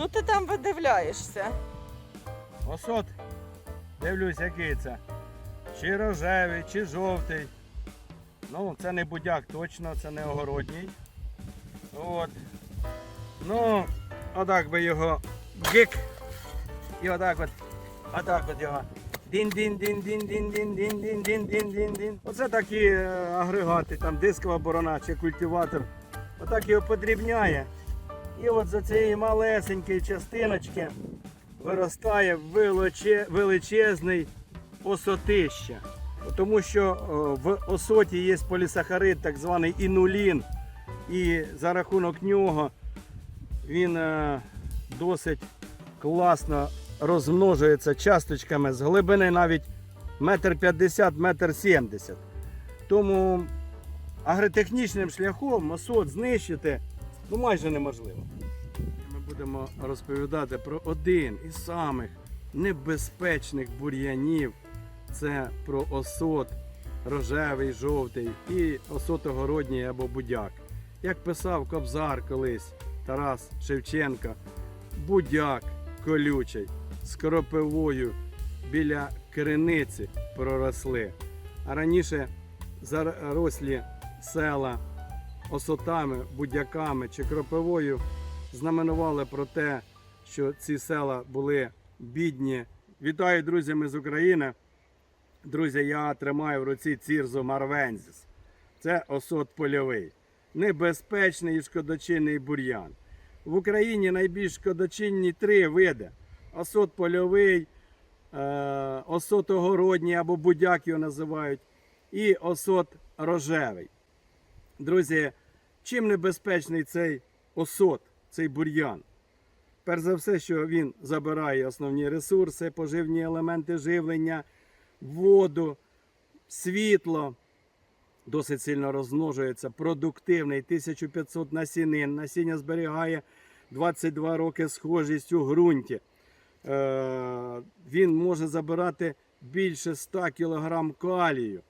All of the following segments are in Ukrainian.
Що ти там видивляєшся? Осот. Дивлюсь, який це. Чи рожевий, чи жовтий. Ну, це не будяк точно, це не огородній. От. Ну, отак би його гик. І отак от. Отак от його. Дін-дін-дін-дін-дін-дін-дін-дін-дін-дін-дін. Оце такі е, агрегати, там дискова борона чи культиватор. Отак його подрібняє. І от за цієї малесенької частиночки виростає величезний осотище. Тому що в осоті є полісахарид, так званий інулін. І за рахунок нього він е, досить класно розмножується часточками з глибини навіть метр п'ятдесят, метр сімдесят. Тому агротехнічним шляхом осот знищити ну, майже неможливо. Ми будемо розповідати про один із самих небезпечних бур'янів. Це про осот рожевий, жовтий і осот огородній або будяк. Як писав Кобзар колись Тарас Шевченко, будяк колючий з кропивою біля криниці проросли. А раніше зарослі села осотами, будяками чи кропивою знаменували про те, що ці села були бідні. Вітаю друзями з України. Друзі, я тримаю в руці цірзу Марвензіс. Це осот польовий, небезпечний і шкодочинний бур'ян. В Україні найбільш шкодочинні три види: осот польовий, е, осот огородній або будяк його називають, і осот рожевий. Друзі, чим небезпечний цей осот, цей бур'ян? Перш за все, що він забирає основні ресурси, поживні елементи живлення, воду, світло. Досить сильно розмножується, продуктивний, 1500 насінин. Насіння зберігає 22 роки схожість у ґрунті. Е, він може забирати більше 100 кг калію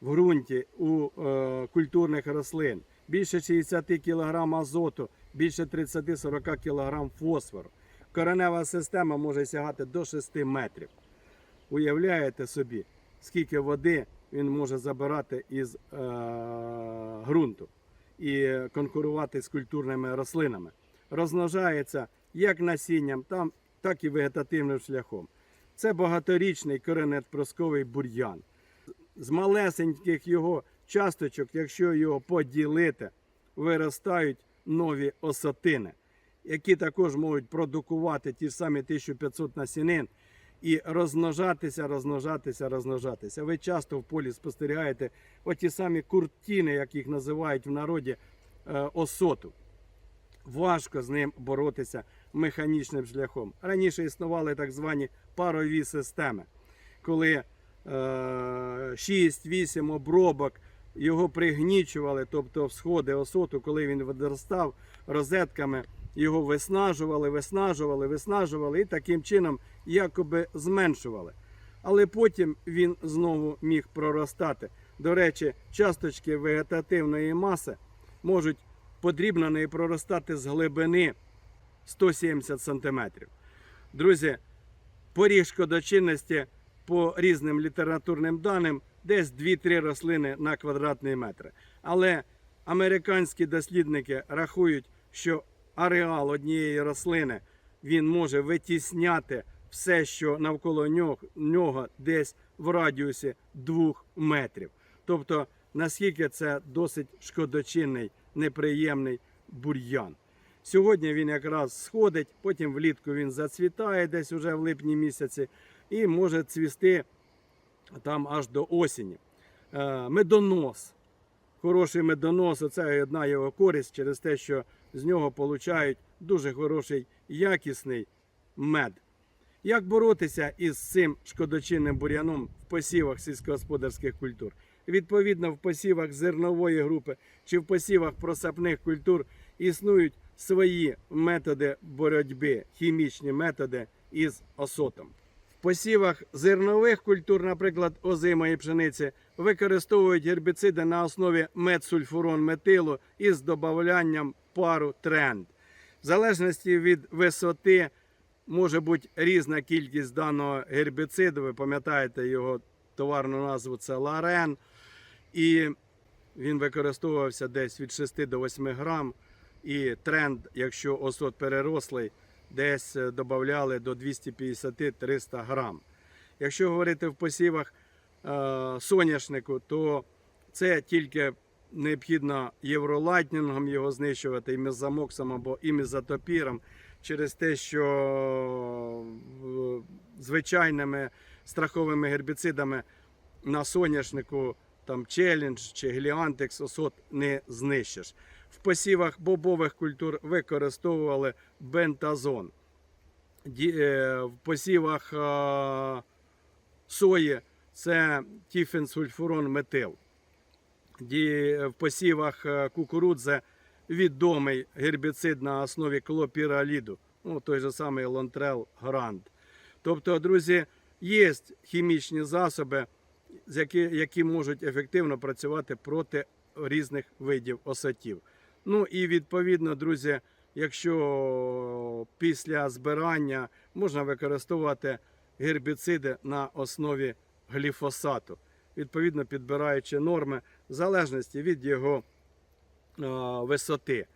в ґрунті у е, культурних рослин, більше 60 кг азоту, більше 30-40 кг фосфору. Коренева система може сягати до 6 метрів. Уявляєте собі, скільки води він може забирати із е, ґрунту і конкурувати з культурними рослинами. Розмножається як насінням, там, так і вегетативним шляхом. Це багаторічний коренепросковий бур'ян. З малесеньких його часточок, якщо його поділити, виростають нові осотини, які також можуть продукувати ті ж самі 1500 насінин і розмножатися, розмножатися, розмножатися. Ви часто в полі спостерігаєте оті самі куртіни, як їх називають в народі е, осоту. Важко з ним боротися механічним шляхом. Раніше існували так звані парові системи, коли 6-8 обробок його пригнічували, тобто всходи осоту, коли він відростав розетками, його виснажували, виснажували, виснажували і таким чином якоби зменшували. Але потім він знову міг проростати. До речі, часточки вегетативної маси можуть подрібно неї проростати з глибини 170 см. Друзі, поріг шкодочинності по різним літературним даним десь 2-3 рослини на квадратний метр. Але американські дослідники рахують, що ареал однієї рослини він може витісняти все, що навколо нього, нього десь в радіусі 2 метрів. Тобто, наскільки це досить шкодочинний, неприємний бур'ян. Сьогодні він якраз сходить, потім влітку він зацвітає десь уже в липні місяці і може цвісти там аж до осені. Е, Медонос. Хороший медонос, це одна його користь через те, що з нього получають дуже хороший якісний мед. Як боротися із цим шкодочинним бур'яном в посівах сільськогосподарських культур? Відповідно, в посівах зернової групи чи в посівах просапних культур існують свої методи боротьби, хімічні методи із осотом. Посівах зернових культур, наприклад, озимої пшениці, використовують гербіциди на основі медсульфурон метилу із додаванням пару тренд. В залежності від висоти може бути різна кількість даного гербіциду. Ви пам'ятаєте його товарну назву це Ларен. І він використовувався десь від 6 до 8 грам. І тренд, якщо осот перерослий, десь е, додавали до 250-300 грам. Якщо говорити в посівах е, соняшнику, то це тільки необхідно євролайтнінгом його знищувати, і мезамоксом або імізотопіром, через те, що звичайними страховими гербіцидами на соняшнику там челендж чи гліантекс осот не знищиш. В посівах бобових культур використовували бентазон. Е, В посівах е, сої це тіфенсульфурон метил. В посівах е, кукурудзи відомий гербіцид на основі клопіраліду, ну, той же самий Лонтрел Гранд. Тобто, друзі, є хімічні засоби, які, які можуть ефективно працювати проти різних видів осатів. Ну і відповідно, друзі, якщо після збирання можна використовувати гербіциди на основі гліфосату, відповідно підбираючи норми в залежності від його висоти.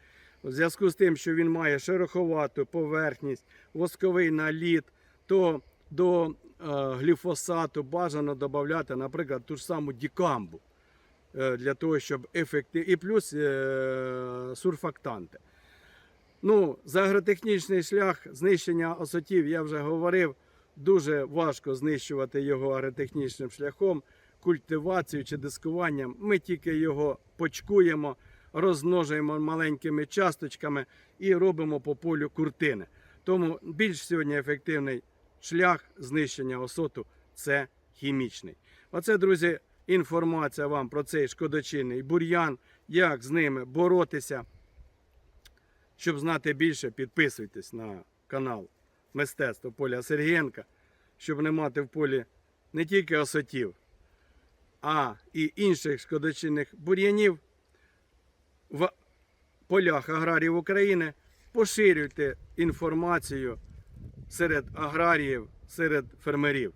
У зв'язку з тим, що він має шероховату поверхність, восковий наліт, то до гліфосату бажано додати, наприклад, ту ж саму дікамбу для того, щоб ефективно, і плюс е, сурфактанти. Ну, за агротехнічний шлях знищення осотів, я вже говорив, дуже важко знищувати його агротехнічним шляхом, культивацією чи дискуванням. Ми тільки його почкуємо, розмножуємо маленькими часточками і робимо по полю куртини. Тому більш сьогодні ефективний шлях знищення осоту це хімічний. Оце, друзі, інформація вам про цей шкодочинний бур'ян, як з ними боротися. Щоб знати більше, підписуйтесь на канал Мистецтво Поля Сергієнка, щоб не мати в полі не тільки осотів, а і інших шкодочинних бур'янів в полях аграріїв України. Поширюйте інформацію серед аграріїв, серед фермерів.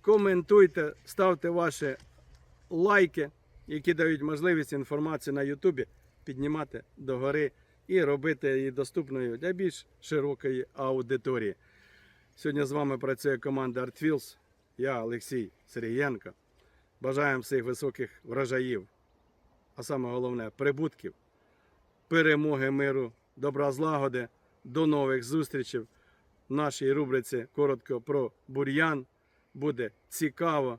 Коментуйте, ставте ваші лайки, які дають можливість інформацію на Ютубі піднімати догори і робити її доступною для більш широкої аудиторії. Сьогодні з вами працює команда ArtFields. Я Олексій Сергієнко. Бажаємо всіх високих врожаїв, а саме головне прибутків, перемоги миру, добра злагоди. До нових зустрічей в нашій рубриці коротко про бур'ян. Буде цікаво.